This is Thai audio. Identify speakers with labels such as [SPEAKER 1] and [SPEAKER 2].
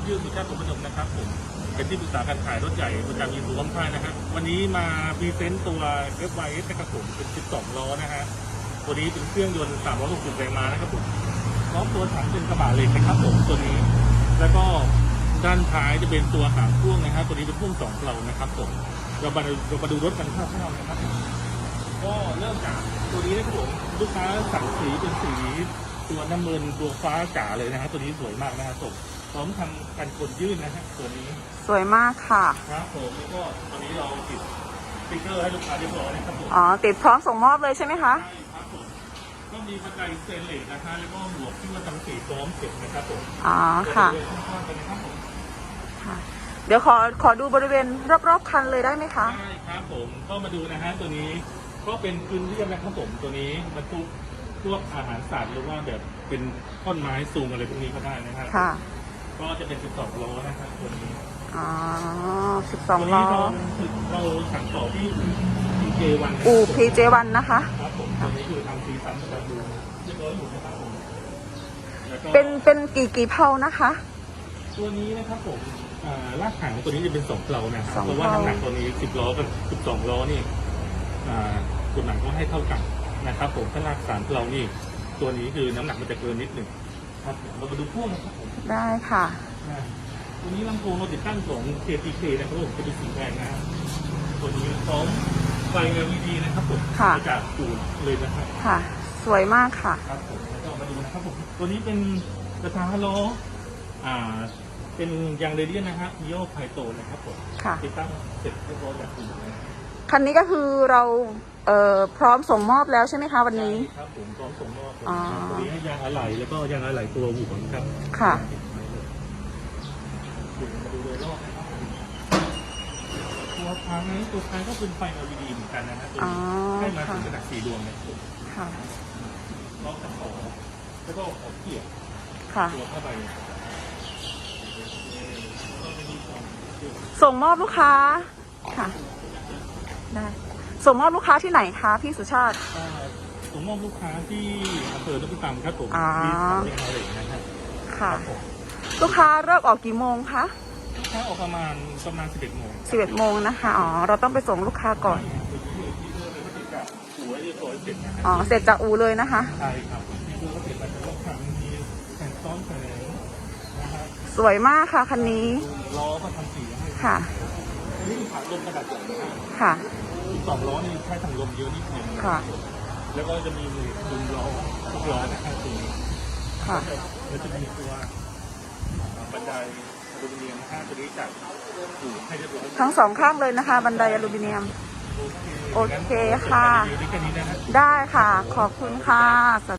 [SPEAKER 1] ผมชื่อสุชาติสุพนมนะครับผมเป็นที่ปรึกษาการขายรถใหญ่ประจำยีสูบค่ายนะฮะวันนี้มาพรีเซนต์ตัว f y s นะครับผมเป็น 12 ล้อนะฮะตัวนี้เป็นเครื่องยนต์ 360 แรงม้านะครับผมพร้อมตัวถังเป็นกระบะเหล็กนะครับผมตัวนี้ แล้วก็ด้านท้ายจะเป็นตัวหางพ่วงนะฮะตัวนี้เป็นพ่วงสองเพลานะครับผมเรามาดูเรามาดูรถกันคร่าวๆนะครับ ก็เริ่มจากตัวนี้นะครับผมลูกค้าสั่งสีเป็นสีตัวน้ำเงินตัวฟ้าจ๋าเลยนะฮะตัวนี้สวยมากนะครับผม พร้อมทำกันกดยื่นนะฮะตัวนี้
[SPEAKER 2] สวยมากค่ะ
[SPEAKER 1] ครับผมแล้วก็ตอนนี้เราติดสติ๊กเกอร์ให้ลูกค้าเรียบร้อยนะครับผม
[SPEAKER 2] อ๋อ ติดพร้อมส่งมอบเลยใช่ไหมคะ
[SPEAKER 1] ใช่ครับผมก็มีบันไดสเตนเลสนะฮะแล้วก็หมวกที่มาทำสีพร้อมเก็บนะครับผม
[SPEAKER 2] อ๋อค่ะ
[SPEAKER 1] ตัวบริเวณข้างๆกันนะครับผม
[SPEAKER 2] ค่ะ เดี๋ยวขอขอดูบริเวณรอบๆคันเลยได้ไหมคะ
[SPEAKER 1] ใช่ครับผมก็มาดูนะฮะตัวนี้ก็เป็นพื้นเรียบนะครับผมตัวนี้บรรทุกพวกอาหารสัตว์หรือว่าแบบเป็นท่อนไม้ซูงอะไรพวกนี้ก็ได้นะครับ
[SPEAKER 2] ค่ะ
[SPEAKER 1] ก็จะเป็น 12ล้อนะครับตัวนี้
[SPEAKER 2] อ๋อ
[SPEAKER 1] ตัว
[SPEAKER 2] 12ล้
[SPEAKER 1] นี้
[SPEAKER 2] อ
[SPEAKER 1] เราเราสั่งต่อที่ PJ1
[SPEAKER 2] อู่ PJ1 นะคะ
[SPEAKER 1] ครับผมตัวนี้คือทำซีซันมาดูเรียบร้อยอยู่นะครับผมแล้วก็
[SPEAKER 2] เป็นเป็นกี่กี่เพลานะคะ
[SPEAKER 1] ตัวนี้นะครับผมอ่าลากถังตัวนี้จะเป็น2เพลานะครับ
[SPEAKER 2] สอง
[SPEAKER 1] เพราะว่า
[SPEAKER 2] เพลา
[SPEAKER 1] น้ำหนักตัวนี้ 10ล้อกับ12ล้อนี่อ่ากฎหมายก็ให้เท่ากันนะครับผมถ้าลากสามเพลานี่ตัวนี้คือน้ำหนักมันจะเกินนิดหนึ่ง ครับผมเรามาดูพ่วงนะครับผม
[SPEAKER 2] ได้ค่ะ
[SPEAKER 1] อ่าตัวนี้ลำโพงเราติดตั้งของ KTK นะครับผมจะเป็นสีแดงนะฮะตัวนี้พร้อมไฟ LED นะครับผม
[SPEAKER 2] ค่ะ
[SPEAKER 1] มาจากปูนเลยนะครับ
[SPEAKER 2] ค่ะ สวยมากค่ะ
[SPEAKER 1] ครับผมแล้วก็มาดูนะครับผมตัวนี้เป็นกระทะล้ออ่า เป็นยางเรเดียนนะฮะมิโอไพโตนะครับผม
[SPEAKER 2] ค่ะ
[SPEAKER 1] ติดตั้งเสร็จเรียบร้อยแบบนี้นะ
[SPEAKER 2] คันนี้ก็คือเราเอ่อพร้อมส่งมอบแล้วใช่ไหมคะวันนี้
[SPEAKER 1] ครับผมพร้อมส่งมอบผม
[SPEAKER 2] อ๋อ
[SPEAKER 1] ตัวนี้ให้ยางอะไหล่แล้วก็ยางอะไหล่ตัวหัวนะครับ
[SPEAKER 2] ค่ะ
[SPEAKER 1] ดูมาดูโดยรอบนะครับผมตัวท้ายตัวท้ายก็เป็นไฟ LED เหมือนกันนะฮะตัว
[SPEAKER 2] อ๋อ
[SPEAKER 1] นี้ให้มา
[SPEAKER 2] ค่ะ
[SPEAKER 1] ถึงขนาดสี่ดวงเนี่ยผม
[SPEAKER 2] ค่ะ
[SPEAKER 1] ล็อกตะขอแล้วก็ขอเกี่ยว
[SPEAKER 2] ค่ะ
[SPEAKER 1] ตัวเข้าไปก็จะมีความเกี่ยว
[SPEAKER 2] ส่งมอบลูกค้า ค่ะ ได้ ส่งมอบลูกค้าที่ไหนคะพี่สุชาติ
[SPEAKER 1] อ่าผมมอบลูกค้าที่อำเภอนพิตามครับผม
[SPEAKER 2] อ๋อ
[SPEAKER 1] ที่สามเรียงอะไรนะครับ
[SPEAKER 2] ค่ะ
[SPEAKER 1] ครับผม
[SPEAKER 2] ลูกค้าเริ่มออกกี่โมงคะ
[SPEAKER 1] ลูกค้าออกประมาณประมาณ11โมง
[SPEAKER 2] 11โมงนะคะ อ๋อ เราต้องไปส่งลูกค้าก่อน
[SPEAKER 1] ที่เพื่อเป็นพฤติกรรมหัวเรียบร้อยเสร็จนะค
[SPEAKER 2] อ๋อ
[SPEAKER 1] รับ
[SPEAKER 2] เสร็จจากอูเลยนะคะ
[SPEAKER 1] ใช่ครับที่เพื่อก็เสร็จแล้วแต่ว่าครั้งมีแผ่นซ้อนแผงนะครับ
[SPEAKER 2] สวยมากค่ะคันนี้
[SPEAKER 1] ล้อก็ทำสีให้
[SPEAKER 2] ค่ะ
[SPEAKER 1] อั นนี้คือถังลมกระดาษใหญ่นะฮะ
[SPEAKER 2] ค่ะ
[SPEAKER 1] อีกสองล้อนี่ใช้ถังลมเยอะนิดนึง
[SPEAKER 2] ค่ะ
[SPEAKER 1] แล้วก็จะมีมือดึงล้อทุกล้อนะครับตรงนี้
[SPEAKER 2] ค่ะ
[SPEAKER 1] แล้วจะมีตัวบันไดอลูมิเนียมนะฮะตัวนี้จากอยู่ให้เรียบร้อย
[SPEAKER 2] ทั้งสองข้างเลยนะคะ บันไดอลูมิเนียม โอเคค่ะ
[SPEAKER 1] งั้นขอจบการรีวิวนี้แค่นี้นะฮะ
[SPEAKER 2] ได้ค่ะ ขอบคุณค่ะ